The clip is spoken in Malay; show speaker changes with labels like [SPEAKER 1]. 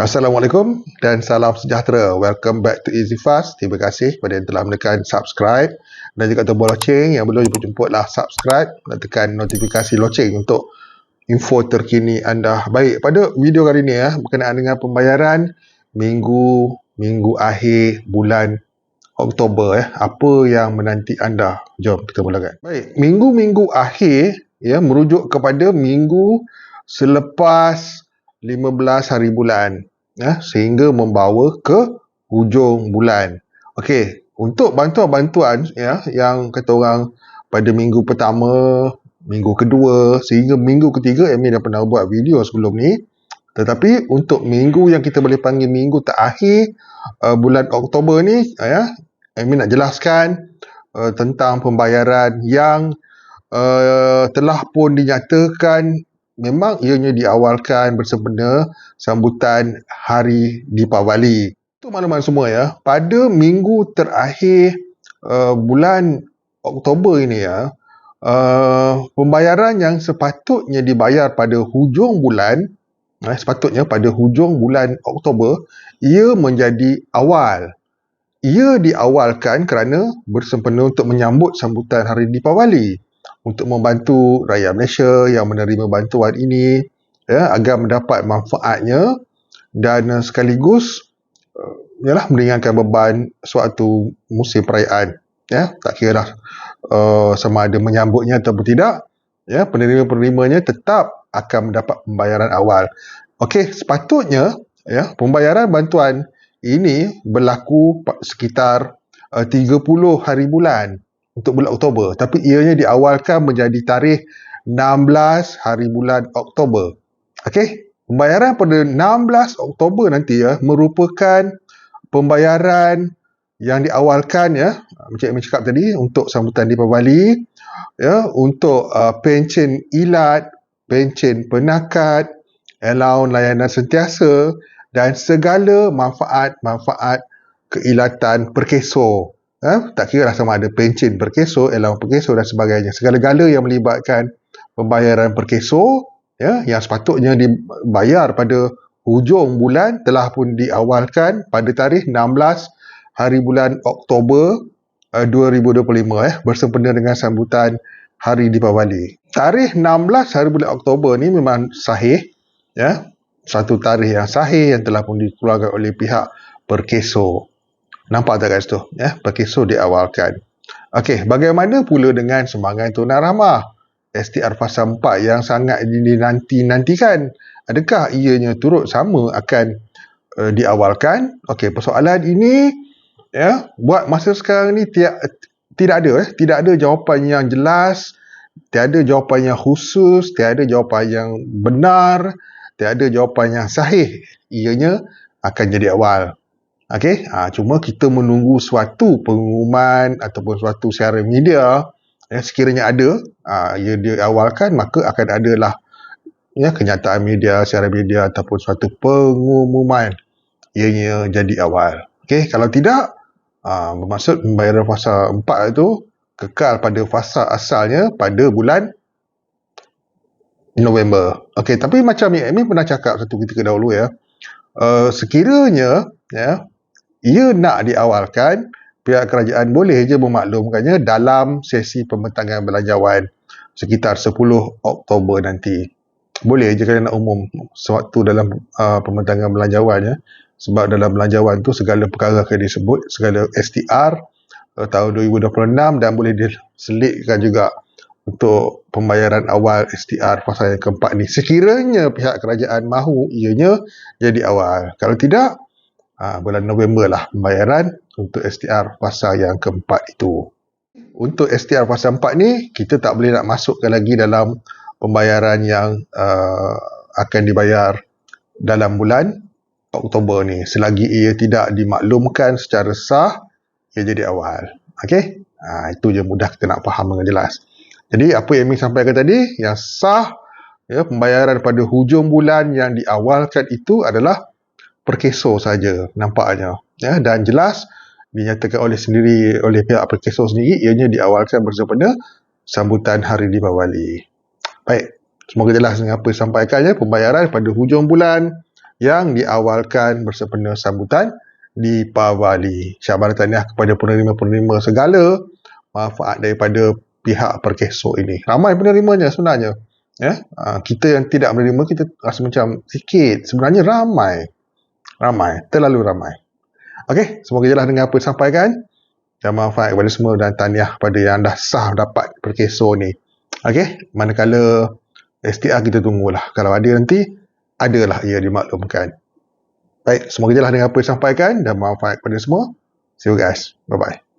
[SPEAKER 1] Assalamualaikum dan salam sejahtera. Welcome back to Easy Fast. Terima kasih kepada yang telah menekan subscribe dan juga tombol loceng yang belum jemput-jemputlah subscribe dan tekan notifikasi loceng untuk info terkini anda. Baik, pada video kali ini ya berkenaan dengan pembayaran minggu minggu akhir bulan Oktober ya. Apa yang menanti anda? Jom kita mulakan. Baik, minggu-minggu akhir ya merujuk kepada minggu selepas 15 hari bulan ya sehingga membawa ke hujung bulan. Okey, untuk bantuan-bantuan ya yang kata orang pada minggu pertama, minggu kedua sehingga minggu ketiga Amy dah pernah buat video sebelum ni. Tetapi untuk minggu yang kita boleh panggil minggu terakhir uh, bulan Oktober ni ya, Amy nak jelaskan uh, tentang pembayaran yang uh, telah pun dinyatakan memang ianya diawalkan bersempena sambutan Hari Deepavali. Itu maklumat semua ya. Pada minggu terakhir uh, bulan Oktober ini ya, uh, pembayaran yang sepatutnya dibayar pada hujung bulan, uh, sepatutnya pada hujung bulan Oktober, ia menjadi awal. Ia diawalkan kerana bersempena untuk menyambut sambutan Hari Deepavali untuk membantu rakyat Malaysia yang menerima bantuan ini ya agar mendapat manfaatnya dan sekaligus uh, ialah meringankan beban suatu musim perayaan ya. Tak kira dah uh, sama ada menyambutnya ataupun tidak ya penerima-penerimanya tetap akan mendapat pembayaran awal. Okey sepatutnya ya pembayaran bantuan ini berlaku sekitar uh, 30 hari bulan untuk bulan Oktober. Tapi ianya diawalkan menjadi tarikh 16 hari bulan Oktober. Okey, pembayaran pada 16 Oktober nanti ya merupakan pembayaran yang diawalkan ya macam yang cakap tadi untuk sambutan di Bali ya untuk uh, pencen ilat, pencen penakat, allowance layanan sentiasa dan segala manfaat-manfaat keilatan perkeso Ha? Tak kira lah sama ada pencen perkeso, elang perkeso dan sebagainya. Segala-gala yang melibatkan pembayaran perkeso ya, yang sepatutnya dibayar pada hujung bulan telah pun diawalkan pada tarikh 16 hari bulan Oktober uh, 2025 eh, bersempena dengan sambutan Hari Deepavali. Tarikh 16 hari bulan Oktober ni memang sahih. ya Satu tarikh yang sahih yang telah pun dikeluarkan oleh pihak perkeso. Nampak tak kat situ? Ya, perkeso diawalkan. Okey, bagaimana pula dengan sumbangan tunai ramah? STR fasa 4 yang sangat dinanti-nantikan. Adakah ianya turut sama akan uh, diawalkan? Okey, persoalan ini ya, buat masa sekarang ni tiada tidak ada eh, tidak ada jawapan yang jelas, tiada jawapan yang khusus, tiada jawapan yang benar, tiada jawapan yang sahih. Ianya akan jadi awal. Okey, ha, cuma kita menunggu suatu pengumuman ataupun suatu siaran media yang sekiranya ada, ha, ia diawalkan maka akan adalah ya kenyataan media, siaran media ataupun suatu pengumuman ianya jadi awal. Okey, kalau tidak ha, bermaksud pembayaran fasa 4 itu kekal pada fasa asalnya pada bulan November. Okey, tapi macam yang Amin pernah cakap satu ketika dahulu ya, uh, sekiranya ya ia nak diawalkan, pihak kerajaan boleh je memaklumkannya dalam sesi pembentangan belanjawan sekitar 10 Oktober nanti. Boleh je nak umum sewaktu dalam uh, pembentangan belanjawan ya. Sebab dalam belanjawan tu segala perkara akan disebut, segala STR uh, tahun 2026 dan boleh diselitkan juga untuk pembayaran awal STR fasa yang keempat ni. Sekiranya pihak kerajaan mahu ianya jadi awal. Kalau tidak, uh, bulan November lah pembayaran untuk STR fasa yang keempat itu. Untuk STR fasa empat ni, kita tak boleh nak masukkan lagi dalam pembayaran yang uh, akan dibayar dalam bulan Oktober ni. Selagi ia tidak dimaklumkan secara sah, ia jadi awal. Okey? Ha, itu je mudah kita nak faham dengan jelas. Jadi apa yang Amy sampaikan tadi, yang sah ya, pembayaran pada hujung bulan yang diawalkan itu adalah perkeso saja nampaknya ya dan jelas dinyatakan oleh sendiri oleh pihak perkeso sendiri ianya diawalkan bersempena sambutan hari Deepavali. Baik, semoga jelas dengan apa yang sampaikannya pembayaran pada hujung bulan yang diawalkan bersempena sambutan di Pavali. Syabar tahniah kepada penerima-penerima segala manfaat daripada pihak perkeso ini. Ramai penerimanya sebenarnya. Ya, ha, kita yang tidak menerima kita rasa macam sikit. Sebenarnya ramai. Ramai, terlalu ramai. Okey, semoga jelas dengan apa yang sampaikan dan manfaat kepada semua dan tahniah kepada yang dah sah dapat perkeso ni. Okey, manakala STA kita tunggulah. Kalau ada nanti, adalah ia dimaklumkan. Baik, semoga jelas dengan apa yang sampaikan dan manfaat kepada semua. See you guys. Bye-bye.